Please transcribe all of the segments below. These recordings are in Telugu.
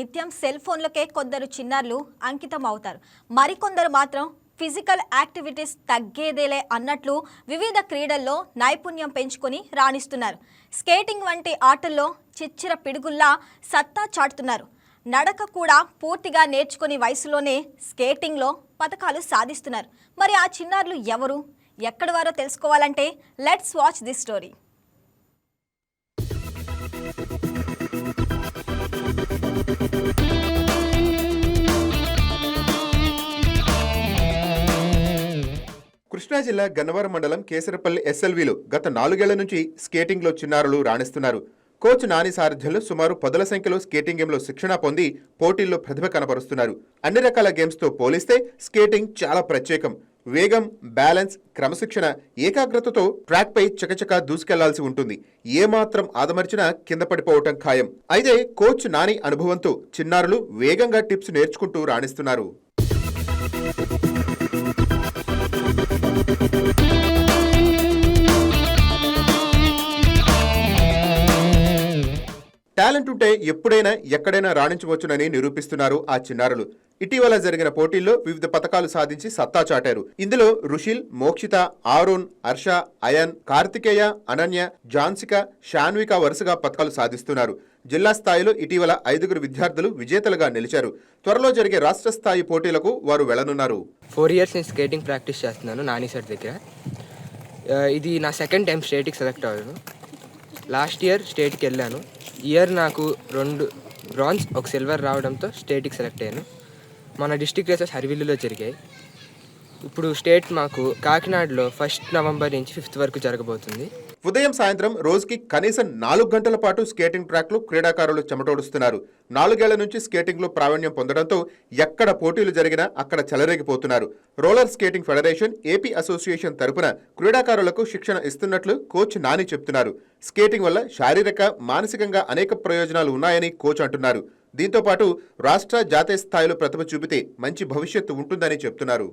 నిత్యం సెల్ ఫోన్లకే కొందరు చిన్నారులు అంకితం అవుతారు మరికొందరు మాత్రం ఫిజికల్ యాక్టివిటీస్ తగ్గేదేలే అన్నట్లు వివిధ క్రీడల్లో నైపుణ్యం పెంచుకొని రాణిస్తున్నారు. స్కేటింగ్ వంటి ఆటల్లో చిచ్చిర పిడుగుల్లా సత్తా చాటుతున్నారు. నడక కూడా పూర్తిగా నేర్చుకుని వయసులోనే స్కేటింగ్లో పథకాలు సాధిస్తున్నారు. మరి ఆ చిన్నారులు ఎవరు? ఎక్కడి వారో తెలుసుకోవాలంటే let's watch this story Krishna జిల్లా గన్నవరం మండలం కేసరపల్లి ఎస్ఎల్వీలో గత నాలుగేళ్ళ నుంచి స్కేటింగ్లో చిన్నారులు రాణిస్తున్నారు. కోచ్ నాని సారథ్యంలో సుమారు పదుల సంఖ్యలో స్కేటింగ్ గేమ్లో శిక్షణ పొంది పోటీల్లో ప్రతిభ కనపరుస్తున్నారు. అన్ని రకాల గేమ్స్తో పోలిస్తే స్కేటింగ్ చాలా ప్రత్యేకం. వేగం బ్యాలెన్స్ క్రమశిక్షణ ఏకాగ్రతతో ట్రాక్పై చకచకా దూసుకెళ్ళాల్సి ఉంటుంది. ఏమాత్రం ఆదమర్చినా కింద పడిపోవటం ఖాయం. అయితే కోచ్ నాని అనుభవంతో చిన్నారులు వేగంగా టిప్స్ నేర్చుకుంటూ రాణిస్తున్నారు. టాలెంట్ ఉంటే ఎప్పుడైనా ఎక్కడైనా రాణించవచ్చునని నిరూపిస్తున్నారు ఆ చిన్నారులు. ఇటీవల జరిగిన పోటీల్లో వివిధ పథకాలు సాధించి సత్తా చాటారు. ఇందులో రుషిల్ మోక్షిత ఆరోన్ హర్ష అయన్ కార్తికేయ అనన్య జాన్సిక శాన్విక వరుసగా పథకాలు సాధిస్తున్నారు. జిల్లా స్థాయిలో ఇటీవల ఐదుగురు విద్యార్థులు విజేతలుగా నిలిచారు. త్వరలో జరిగే రాష్ట్ర స్థాయి పోటీలకు వారు వెళ్ళనున్నారు. ఫోర్ ఇయర్స్ నేను స్కేటింగ్ ప్రాక్టీస్ చేస్తున్నాను నాని సార్ దగ్గర. ఇది నా సెకండ్ టైం స్టేట్కి సెలెక్ట్ అవ్వను. లాస్ట్ ఇయర్ స్టేట్కి వెళ్ళాను. ఇయర్ నాకు రెండు బ్రాంజ్ ఒక సిల్వర్ రావడంతో స్టేట్కి సెలెక్ట్ అయ్యాను. మన డిస్టిక్ రేసెస్ హరివిల్లులో జరిగాయి. ఇప్పుడు స్టేట్ మాకు కాకినాడలో ఫస్ట్ నవంబర్ నుంచి ఫిఫ్త్ వరకు జరగబోతుంది. ఉదయం సాయంత్రం రోజుకి కనీసం నాలుగు గంటల పాటు స్కేటింగ్ ట్రాక్లు క్రీడాకారులు చెమటోడుస్తున్నారు. నాలుగేళ్ళ నుంచి స్కేటింగ్లో ప్రావీణ్యం పొందడంతో ఎక్కడ పోటీలు జరిగినా అక్కడ చెలరేగిపోతున్నారు. Roller skating federation AP association తరపున క్రీడాకారులకు శిక్షణ ఇస్తున్నట్లు కోచ్ నాని చెప్తున్నారు. స్కేటింగ్ వల్ల శారీరక మానసికంగా అనేక ప్రయోజనాలు ఉన్నాయని కోచ్ అంటున్నారు. దీంతో పాటు రాష్ట్ర జాతీయ స్థాయిలో ప్రతిభ చూపితే మంచి భవిష్యత్తు ఉంటుందని చెప్తున్నారు.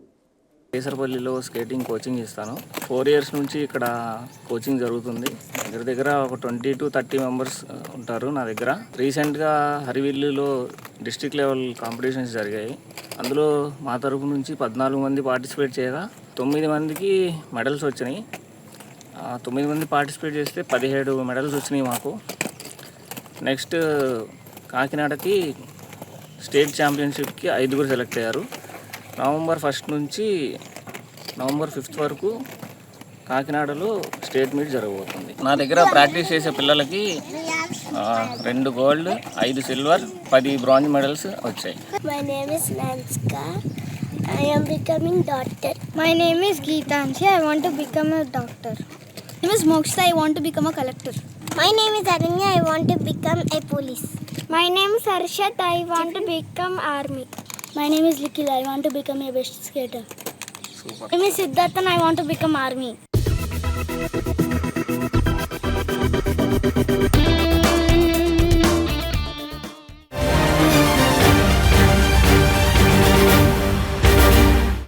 కేసరపల్లిలో స్కేటింగ్ కోచింగ్ ఇస్తాను. ఫోర్ ఇయర్స్ నుంచి ఇక్కడ కోచింగ్ జరుగుతుంది. దగ్గర దగ్గర ఒక ట్వంటీ టు థర్టీ మెంబర్స్ ఉంటారు నా దగ్గర. రీసెంట్గా హరివిల్లులో డిస్ట్రిక్ట్ లెవెల్ కాంపిటీషన్స్ జరిగాయి. అందులో మా తరపు నుంచి పద్నాలుగు మంది పార్టిసిపేట్ చేయగా తొమ్మిది మందికి మెడల్స్ వచ్చినాయి. తొమ్మిది మంది పార్టిసిపేట్ చేస్తే పదిహేడు మెడల్స్ వచ్చినాయి మాకు. నెక్స్ట్ కాకినాడకి స్టేట్ ఛాంపియన్షిప్కి ఐదుగురు సెలెక్ట్ అయ్యారు నవంబర్ ఫస్ట్ నుంచి నవంబర్ ఫిఫ్త్ వరకు కాకినాడలో స్టేట్ మీట్ జరగబోతుంది నా దగ్గర ప్రాక్టీస్ చేసే పిల్లలకి ఆ, రెండు గోల్డ్ ఐదు సిల్వర్ పది బ్రాంజ్ మెడల్స్ వచ్చాయి name is Nanska. I am becoming doctor. My name is Geetanshi. I want to become a doctor. My name is Mokshita. I want to become a collector. My name is Aranya. I want to become a police. My name is Arshad. I want to become army. My name is Likil. I want to become a best skater. Super. My name is Siddharth and I want to become army.